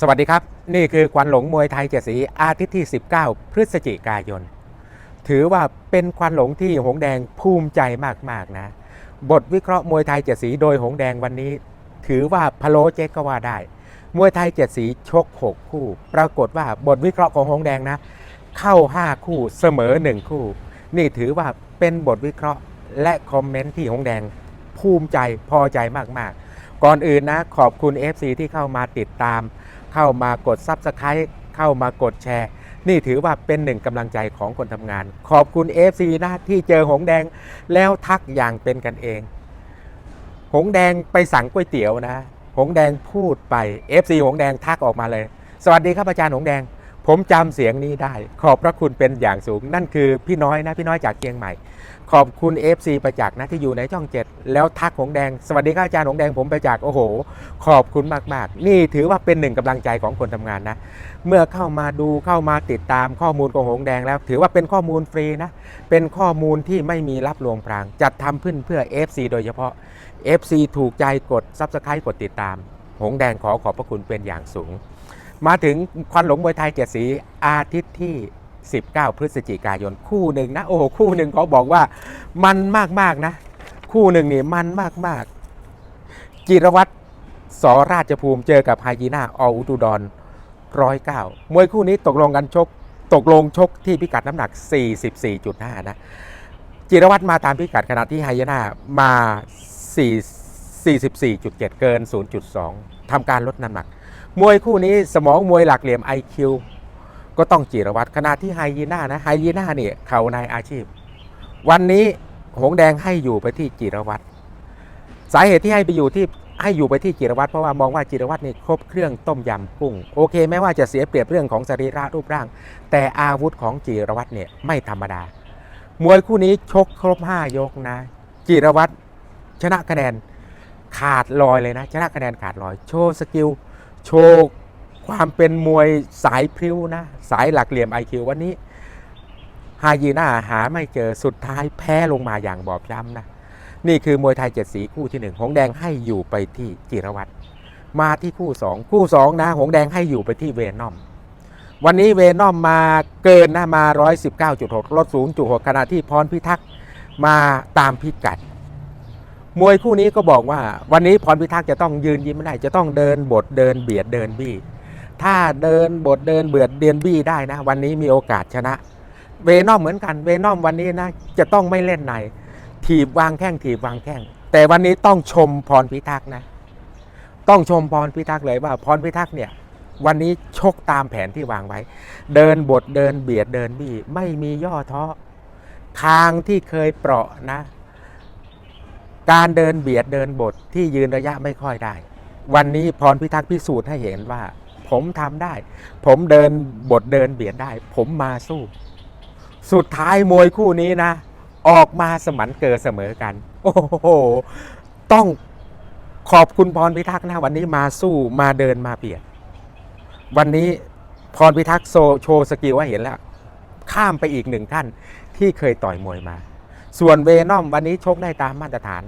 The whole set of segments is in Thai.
สวัสดีครับ นี่คือควันหลงมวยไทยเจ็ดสีอาทิตย์ที่ 19 พฤศจิกายน ถือว่าเป็นควันหลงที่หงแดงภูมิใจมากๆนะ บทวิเคราะห์มวยไทยเจ็ดสีโดยหงแดงวันนี้ ถือว่าพะโลเจ๊กก็ว่าได้ มวยไทยเจ็ดสีชก 6 คู่ ปรากฏว่าบทวิเคราะห์ของหงแดงนะ เข้า 5 คู่เสมอ 1 คู่ นี่ถือว่าเป็นบทวิเคราะห์และคอมเมนต์ที่หงแดงภูมิใจพอใจมากๆ ก่อนอื่นนะขอบคุณ FC ที่เข้ามาติดตาม เข้ามากด Subscribe เข้ามากดแชร์ นี่ถือว่าเป็นหนึ่งกำลังใจของคนทำงาน ขอบคุณ FC นะที่เจอหงแดงแล้วทักอย่างเป็นกันเอง หงแดงไปสั่งก๋วยเตี๋ยวนะ หงแดงพูดไป FC หงแดงทักออกมาเลย สวัสดีครับอาจารย์หงแดง ผมจำเสียงนี้ได้ ขอบพระคุณเป็นอย่างสูง นั่นคือพี่น้อยนะพี่น้อยจากเชียงใหม่ ขอบคุณ FC ประจักษ์นะที่อยู่ในช่องเจ็ดแล้วทักหงแดง สวัสดีครับอาจารย์หงแดงผมประจักษ์โอ้โห ขอบคุณมากๆ นี่ถือว่าเป็นหนึ่งกำลังใจของคนทำงานนะ เมื่อเข้ามาดูเข้ามาติดตามข้อมูลของหงแดงแล้ว ถือว่าเป็นข้อมูลฟรีนะ เป็นข้อมูลที่ไม่มีรับลวงพราง จัดทำขึ้นเพื่อ FC โดยเฉพาะ FC ถูกใจกด Subscribe กดติดตาม หงแดงขอขอบพระคุณเป็นอย่างสูง มาถึงควันหลงมวยไทยเจ็ดสีอาทิตย์ที่ 19 พฤศจิกายนคู่หนึ่งนะ โอ้คู่หนึ่งเขาบอกว่ามันมากๆนะ คู่หนึ่งนี่มันมากๆ จิรวัตรสราชภูมิเจอกับไฮยีน่าออุตุดรร้อยเก้ามวยคู่นี้ตกลงกันชก ตกลงชกที่พิกัดน้ำหนัก 44.5 นะ จิรวัตรมาตามพิกัดขณะที่ไฮยีน่ามา 4 44.7 เกิน 0.2 ทำการลดน้ำหนัก มวยคู่นี้สมองมวยหลักเหลี่ยม IQ ก็ต้องจิรวัตรขณะที่ไฮยีน่านะไฮยีน่าเนี่ยเขาในอาชีพ วันนี้หงแดงให้อยู่ไปที่จิรวัตรสาเหตุที่ให้ไปอยู่ที่ให้อยู่ไปที่จิรวัตรเพราะว่ามองว่าจิรวัตรนี่ครบเครื่องต้มยำกุ้งโอเคแม้ว่าจะเสียเปรียบเรื่องของสรีระรูปร่าง แต่อาวุธของจิรวัตรเนี่ยไม่ธรรมดา มวยคู่นี้ชกครบ 5 ยกนะ จิรวัตรชนะคะแนนขาดลอยเลยนะ ชนะคะแนนขาดลอย โชว์สกิล โชว์ความเป็นมวยสายพริ้วนะ สายหลักเหลี่ยม IQ วันนี้ฮายีน่าหาไม่เจอสุดท้ายแพ้ลงมาอย่างบอบช้ำนะ นี่คือมวยไทยเจ็ดสีคู่ที่หนึ่งหงแดงให้อยู่ไปที่จิรวัตรมาที่คู่สองคู่สองนะ หงแดงให้อยู่ไปที่เวนอม วันนี้เวนอมมาเกินนะมา 119.6ลด0.6ขณะที่พรพิทักษ์มาตามพิกัด มวยคู่นี้ก็บอกว่า วันนี้พรพิทักษ์จะต้องยืนยิ้มไม่ได้ จะต้องเดินบทเดินเบียดเดินบี้ ถ้าเดินบทเดินเบือดเดินบี้ได้นะ วันนี้มีโอกาสชนะ เวนอมเหมือนกันเวนอมวันนี้นะจะต้องไม่เล่นในถีบวางแข้งถีบวางแข้งแต่วันนี้ต้องชมพรพิทักษ์นะ ต้องชมพรพิทักษ์เลยว่าพรพิทักษ์เนี่ยวันนี้ชกตามแผนที่วางไว้ เดินบทเดินเบียดเดินบี้ไม่มีย่อท้อทางที่เคยเปราะนะ การเดินเบียดเดินบทที่ยืนระยะไม่ค่อยได้ วันนี้พรพิทักษ์พิสูจน์ให้เห็นว่า ผมทำได้ ผมเดินบทเดินเบียดได้ ผมมาสู้ สุดท้ายมวยคู่นี้นะ ออกมาสมันเกิดเสมอกัน โอ้โห ต้องขอบคุณพรพิทักษ์นะวันนี้มาสู้มาเดินมาเบียด วันนี้พรพิทักษ์โซโชว์สกิลให้เห็นแล้ว ข้ามไปอีกหนึ่งท่านที่เคยต่อยมวยมา ส่วนเวนอมวันนี้ชกได้ตามมาตรฐาน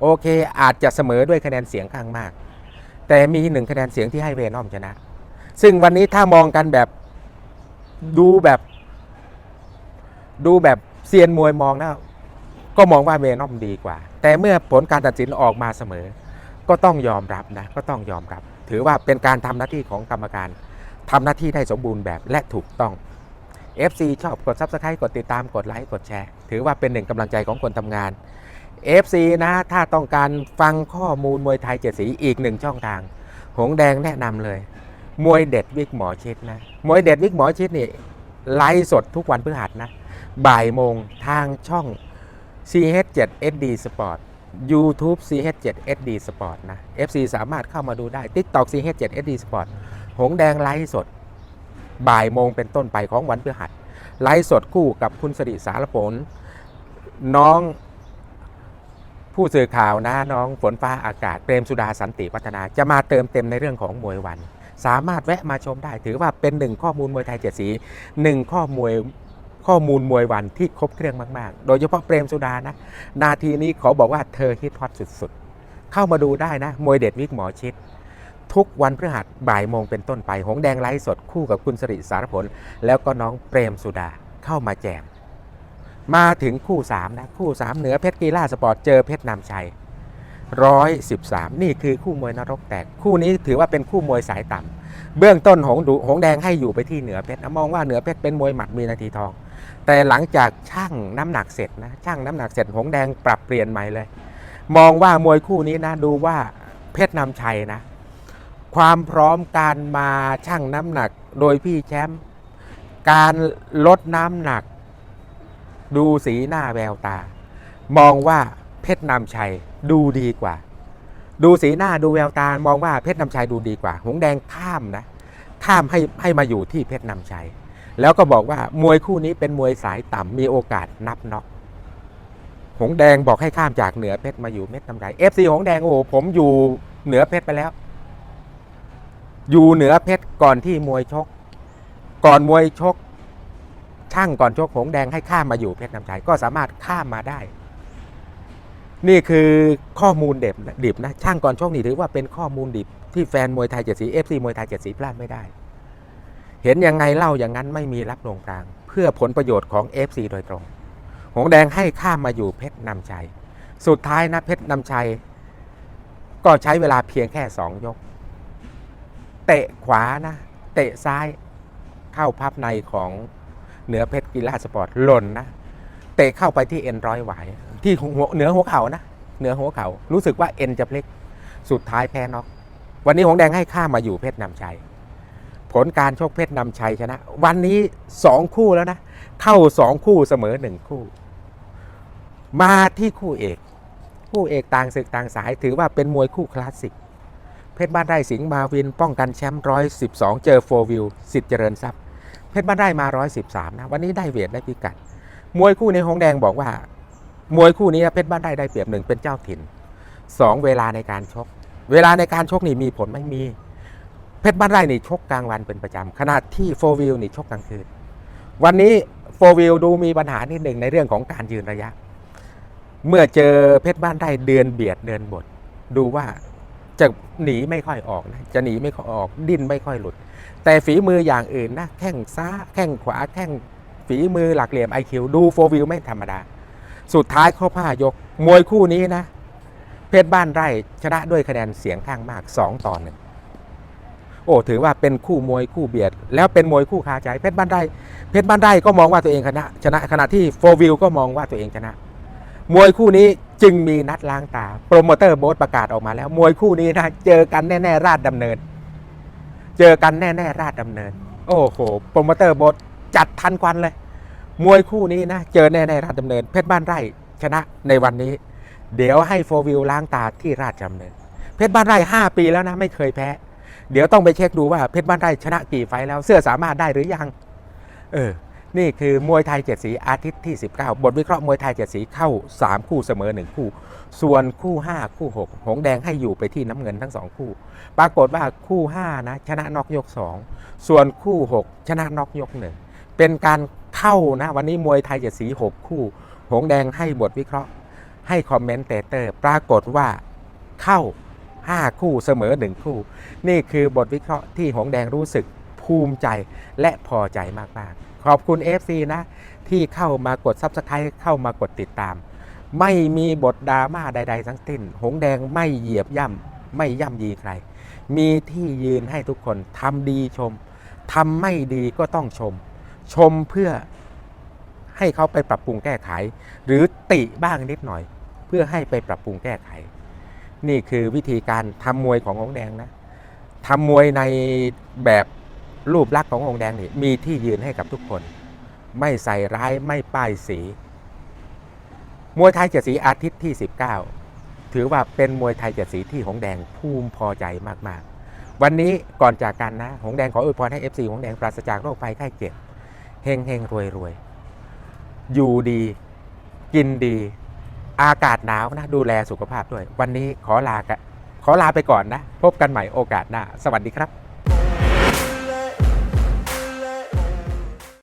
โอเค อาจจะเสมอด้วยคะแนนเสียงข้างมาก แต่มีหนึ่งคะแนนเสียงที่ให้เวนอมชนะ ซึ่งวันนี้ถ้ามองกันแบบดูแบบ ดูแบบเซียนมวยมองนะก็มองว่าเวนอมดีกว่า แต่เมื่อผลการตัดสินออกมาเสมอ ก็ต้องยอมรับนะ ก็ต้องยอมรับ ถือว่าเป็นการทำหน้าที่ของกรรมการทำหน้าที่ได้สมบูรณ์แบบและถูกต้อง FC ชอบกด Subscribe กดติดตามกดไลค์กดแชร์ ถือว่าเป็นหนึ่งกำลังใจของคนทำงาน FC นะถ้าต้องการฟังข้อมูลมวยไทยเจ็ดสีอีกหนึ่งช่องทาง หงแดงแนะนำเลย มวยเด็ดวิกหมอชิดนะ มวยเด็ดวิกหมอชิดนี่ไลฟ์สดทุกวันพฤหัสนะ บ่ายโมงทางช่อง CH7 SD Sport YouTube CH7 SD Sport นะ FC สามารถเข้ามาดูได้ TikTok CH7 SD Sport หงแดงไลฟ์สด บ่ายโมงเป็นต้นไปของวันพฤหัสไลฟ์สดคู่กับคุณสริสารผล น้องผู้สื่อข่าวนะน้องฝนฟ้าอากาศเปรมสุดาสันติพัฒนา จะมาเติมเต็มในเรื่องของมวยวัน สามารถแวะมาชมได้ถือว่าเป็นหนึ่งข้อมูลมวยไทยเจ็ดสีหนึ่งข้อมวยข้อมูลมวยวันที่ครบเครื่องมากๆ โดยเฉพาะเปรมสุดานะ นาทีนี้ขอบอกว่าเธอฮิตฮอตสุดๆ เข้ามาดูได้นะ มวยเด็ดวิกหมอชิด ทุกวันพฤหัสบ่ายโมงเป็นต้นไป หงแดงไลฟ์สดคู่กับคุณสริสารผล แล้วก็น้องเปรมสุดาเข้ามาแจม มาถึงคู่3นะคู่ 3 เหนือเพชรกีฬาสปอร์ตเจอเพชรนำชัย113 นี่คือคู่มวยนรกแตก คู่นี้ถือว่าเป็นคู่มวยสายต่ำเบื้องต้นหงดูหงแดงให้อยู่ไปที่เหนือเพชรมองว่าเหนือเพชรเป็นมวยหมัดมีนาทีทอง แต่หลังจากช่างน้ำหนักเสร็จนะช่างน้ำหนักเสร็จหงแดงปรับเปลี่ยนใหม่เลย มองว่ามวยคู่นี้นะดูว่าเพชรนำชัยนะ ความพร้อมการมาชั่งน้ำหนักโดยพี่แชมป์การลดน้ำหนัก ดูสีหน้าแววตา มองว่าเพชรนำชัยดูดีกว่า ดูสีหน้าดูแววตามองว่าเพชรนำชัยดูดีกว่า หงแดงข้ามนะ ข้ามให้ให้มาอยู่ที่เพชรนำชัย แล้วก็บอกว่ามวยคู่นี้เป็นมวยสายต่ำมีโอกาสนับน็อกหงแดงบอกให้ข้ามจากเหนือเพชรมาอยู่เม็ดนำชัยเอฟซีหงแดงโอ้โหผมอยู่เหนือเพชรไปแล้ว อยู่เหนือเพชรก่อนที่มวยชก ก่อนมวยชก ช่างก่อนชกหงแดงให้ข้ามมาอยู่เพชรนำชัยก็สามารถข้ามมาได้ นี่คือข้อมูลเด็บดิบนะช่างก่อนชกนี่ถือว่าเป็นข้อมูลดิบที่แฟนมวยไทยเจ็ดสีเอฟซีมวยไทยเจ็ดสีพลาดไม่ได้ เห็นยังไงเล่าอย่างนั้นไม่มีรับลงกลาง เพื่อผลประโยชน์ของ FC โดยตรง หงแดงให้ข้ามมาอยู่เพชรนำชัย สุดท้ายนะเพชรนำชัย ก็ใช้เวลาเพียงแค่สองยก เตะขวานะ เตะซ้ายเข้าพับในของเหนือเพชรกีฬาสปอร์ตหล่นนะ เตะเข้าไปที่เอ็นร้อยหวายที่หัวเหนือหัวเข่านะเหนือหัวเข่ารู้สึกว่าเอ็นจะพลิกสุดท้ายแพ้น็อกวันนี้หงแดงให้ข้ามมาอยู่เพชรนำชัย ผลการชกเพชรนำชัยชนะ วันนี้สองคู่แล้วนะเข้าสองคู่เสมอหนึ่งคู่ มาที่คู่เอก คู่เอกต่างศึกต่างสายถือว่าเป็นมวยคู่คลาสสิก เพชรบ้านไร่สิงห์มาวิน ป้องกันแชมป์ร้อยสิบสองเจอโฟวิวสิทธิ์เจริญทรัพย์ เพชรบ้านไร่มาร้อยสิบสามนะ วันนี้ได้เวทได้พิกัด มวยคู่ในหงแดงบอกว่า มวยคู่นี้เพชรบ้านไร่ได้เปรียบหนึ่งเป็นเจ้าถิ่นสองเวลาในการชก เวลาในการชกนี่มีผลไม่มี เพชรบ้านไร่นี่ชกกลางวันเป็นประจำขณะที่โฟวิลนี่ชกกลางคืน วันนี้โฟวิลดูมีปัญหานิดหนึ่งในเรื่องของการยืนระยะ เมื่อเจอเพชรบ้านไร่เดือนเบียดเดินบดดูว่า จะหนีไม่ค่อยออกนะจะหนีไม่ค่อยออกดิ้นไม่ค่อยหลุด แต่ฝีมืออย่างอื่นนะแข้งซ้ายแข้งขวาแข้งฝีมือหลักเหลี่ยมไอคิวดูโฟวิลไม่ธรรมดา สุดท้ายครบห้ายก มวยคู่นี้นะ เพชรบ้านไร่ชนะด้วยคะแนนเสียงข้างมาก 2 ต่อหนึ่งโอ้ถือว่าเป็นคู่มวยคู่เบียด แล้วเป็นมวยคู่คาใจเพชรบ้านไร่เพชรบ้านไร่ก็มองว่าตัวเองชนะชนะขณะที่โฟวิลก็มองว่าตัวเองชนะ มวยคู่นี้ จึงมีนัดล้างตา โปรโมเตอร์โบ๊ทประกาศออกมาแล้ว มวยคู่นี้นะ เจอกันแน่ ๆ ราชดำเนิน เจอกันแน่ ๆ ราชดำเนิน โอ้โห โปรโมเตอร์โบ๊ทจัดทันควันเลย มวยคู่นี้นะ เจอแน่ ๆ ราชดำเนิน เพชรบ้านไร่ชนะในวันนี้ เดี๋ยวให้โฟวิลล้างตาที่ราชดำเนิน เพชรบ้านไร่5ปีแล้วนะ ไม่เคยแพ้ เดี๋ยวต้องไปเช็คดูว่าเพชรบ้านไร่ชนะกี่ไฟแล้ว เสื้อสามารถได้หรือยัง เออ นี่คือมวยไทยเจ็ดสีอาทิตย์ที่ 19 บทวิเคราะห์มวยไทยเจ็ดสีเข้า 3 คู่เสมอ 1 คู่ ส่วนคู่ 5 คู่ 6 หงแดงให้อยู่ไปที่น้ำเงินทั้ง 2 คู่ ปรากฏว่าคู่ 5 นะ ชนะน็อกยก 2 ส่วนคู่ 6 ชนะน็อกยก 1 เป็นการเข้านะวันนี้มวยไทยเจ็ดสี 6 คู่ หงแดงให้บทวิเคราะห์ ให้คอมเมนเตเตอร์ปรากฏว่าเข้า 5 คู่เสมอ 1 คู่ นี่คือบทวิเคราะห์ที่หงแดงรู้สึกภูมิใจและพอใจมากๆ ขอบคุณ FC นะ ที่เข้ามากด Subscribe เข้ามากดติดตาม ไม่มีบทดราม่าใด ๆ ทั้งสิ้น หงแดงไม่เหยียบย่ำไม่ย่ำยีใคร มีที่ยืนให้ทุกคนทำดีชมทำไม่ดีก็ต้องชม ชมเพื่อให้เขาไปปรับปรุงแก้ไข หรือติบ้างนิดหน่อย เพื่อให้ไปปรับปรุงแก้ไข นี่คือวิธีการทำมวยขององแดงนะทำมวยในแบบ รูปลักษณ์ขององค์แดงนี่มีที่ยืนให้กับทุกคน ไม่ใส่ร้ายไม่ป้ายสี มวยไทยเจ็ดสีอาทิตย์ที่ 19 ถือว่าเป็นมวยไทยเจ็ดสีที่หงแดงภูมิพอใจมากๆ วันนี้ก่อนจากกันนะ หงแดงขออวยพรให้ FC หงแดงปราศจากโรคภัยไข้เจ็บเฮงเฮงรวยรวยอยู่ดี กินดี อากาศหนาวนะ ดูแลสุขภาพด้วย วันนี้ขอลาขอลาไปก่อนนะ พบกันใหม่โอกาสหน้า สวัสดีครับ